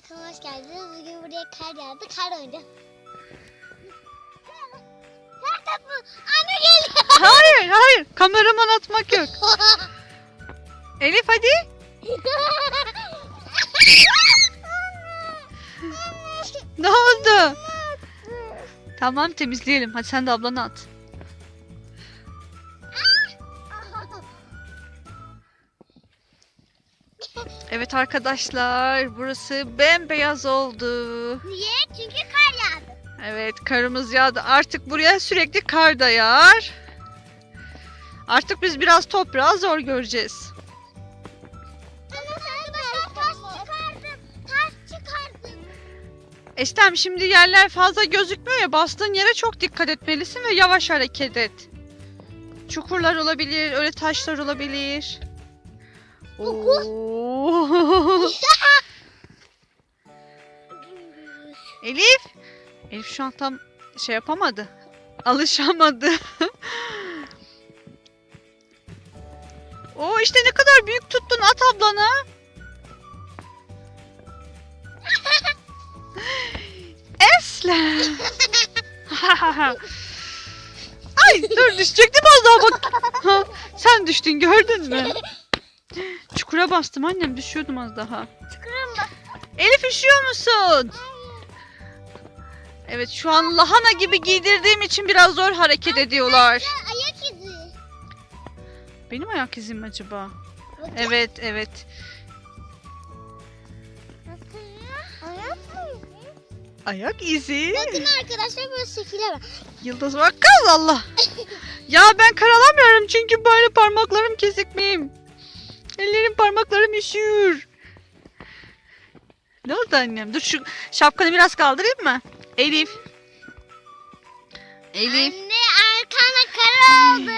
kanalıma hoş geldiniz. Bugün buraya kar yağdı. Kar oynayacağız. Nerede bu? Anne geliyor. Hayır hayır kameraman atmak yok. Elif hadi. Ne oldu? Tamam temizleyelim. Hadi sen de ablanı at. Evet arkadaşlar burası bembeyaz oldu. Niye? Çünkü kar yağdı. Evet karımız yağdı. Artık buraya sürekli kar da yağar. Artık biz biraz toprağı zor göreceğiz. Estem şimdi yerler fazla gözükmüyor ya bastığın yere çok dikkat etmelisin ve yavaş hareket et. Çukurlar olabilir, öyle taşlar olabilir. Elif. Elif şu an tam şey yapamadı. Alışamadı. Oo işte ne kadar büyük tuttun at ablana. Eslem. Ay dur düşecektim az daha bak. Ha, sen düştün gördün mü? Çukura bastım annem düşüyordum az daha. Bak. Elif üşüyor musun? Evet şu an lahana gibi giydirdiğim için biraz zor hareket ediyorlar. Ayak izi. Benim ayak izim mi acaba? Evet evet. Ayak izi. Bakın arkadaşlar böyle şekiller var. Yıldız var kız Allah. ya ben karalamıyorum çünkü böyle parmaklarım kesik miyim? Ellerim parmaklarım üşüyor. Ne oldu annem? Dur şu şapkanı biraz kaldırayım mı? Elif. Elif. Anne arkana kar oldu.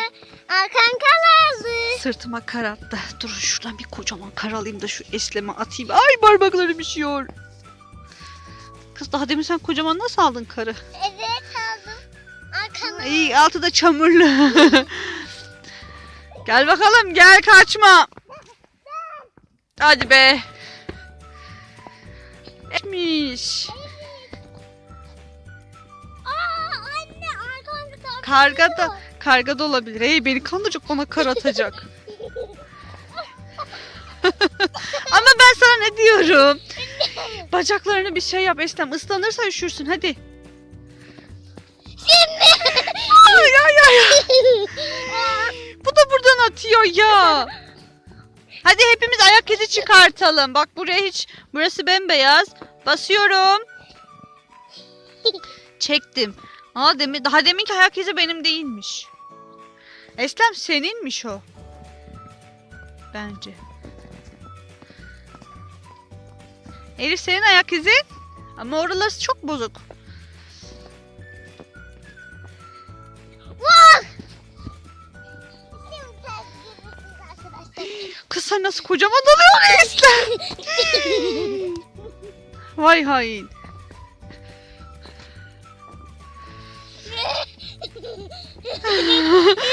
Arkan kar oldu. Sırtıma kar attı. Dur şuradan bir kocaman kar alayım da şu esleme atayım. Ay parmaklarım üşüyor. Kız daha demin sen kocaman nasıl aldın karı? Evet aldım. Arkana. Ay altı da çamurlu. gel bakalım gel kaçma. Hadi be. Etmiş. Aa anne arkanda kar. Karga da karga da olabilir. Hey beni kandıracak bana kar atacak. Ama ben sana ne diyorum? Bacaklarını bir şey yap Estem. Islanırsa üşürsün hadi. Ay ay ay. Bu da buradan atıyor ya. Hadi hepimiz ayak izi çıkartalım. Bak buraya hiç burası bembeyaz. Basıyorum. Çektim. Aa demin daha deminki ayak izi benim değilmiş. Eslem seninmiş o. Bence. Elif senin ayak izin. Ama oraları çok bozuk. Kız sen nasıl kocaman oluyorsun Eslem? Vay hain.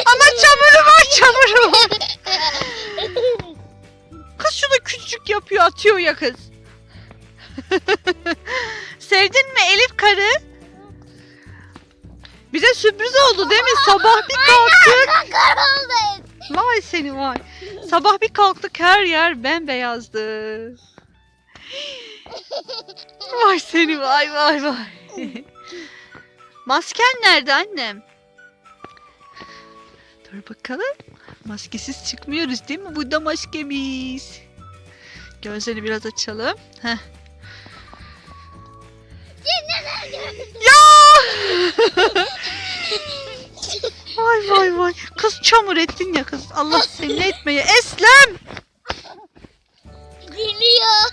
Ama çamuru var çamuru var. Kız şunu küçücük yapıyor atıyor ya kız. Sevdin mi Elif karı? Bize sürpriz oldu değil mi? Sabah bir kalktık. Oldu. Vay seni vay. Sabah bir kalktık her yer bembeyazdı. Vay seni vay vay vay. Masken nerede annem? Dur bakalım. Maskesiz çıkmıyoruz değil mi? Bu da maskemiz. Gözlerini biraz açalım. Heh. Ya! vay vay vay. Kız çamur ettin ya kız. Allah seni etmeye. Eslem! Geliyor.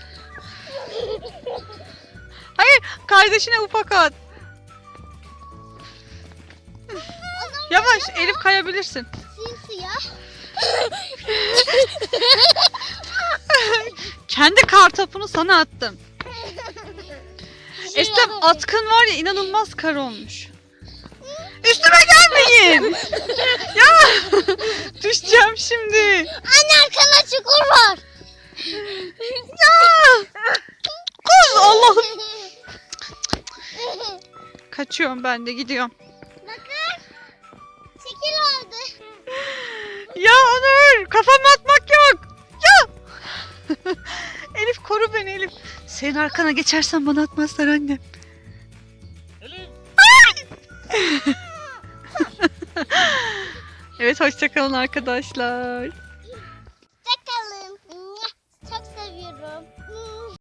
Hayır kardeşine ufak at. Yavaş Elif kayabilirsin. Simsiyah. Kendi kartopunu sana attım. Estem atkın var ya inanılmaz kar olmuş. Üstüme gelmeyin. ya düşeceğim şimdi. Anne arkana çukur var. Ya. Kız ol. Kaçıyorum ben de gidiyorum. Bakın. Şekil oldu. Ya Onur kafama atmak yok. Ya. Elif koru beni Elif. Senin arkana geçersen bana atmazlar annem. Evet hoşçakalın arkadaşlar.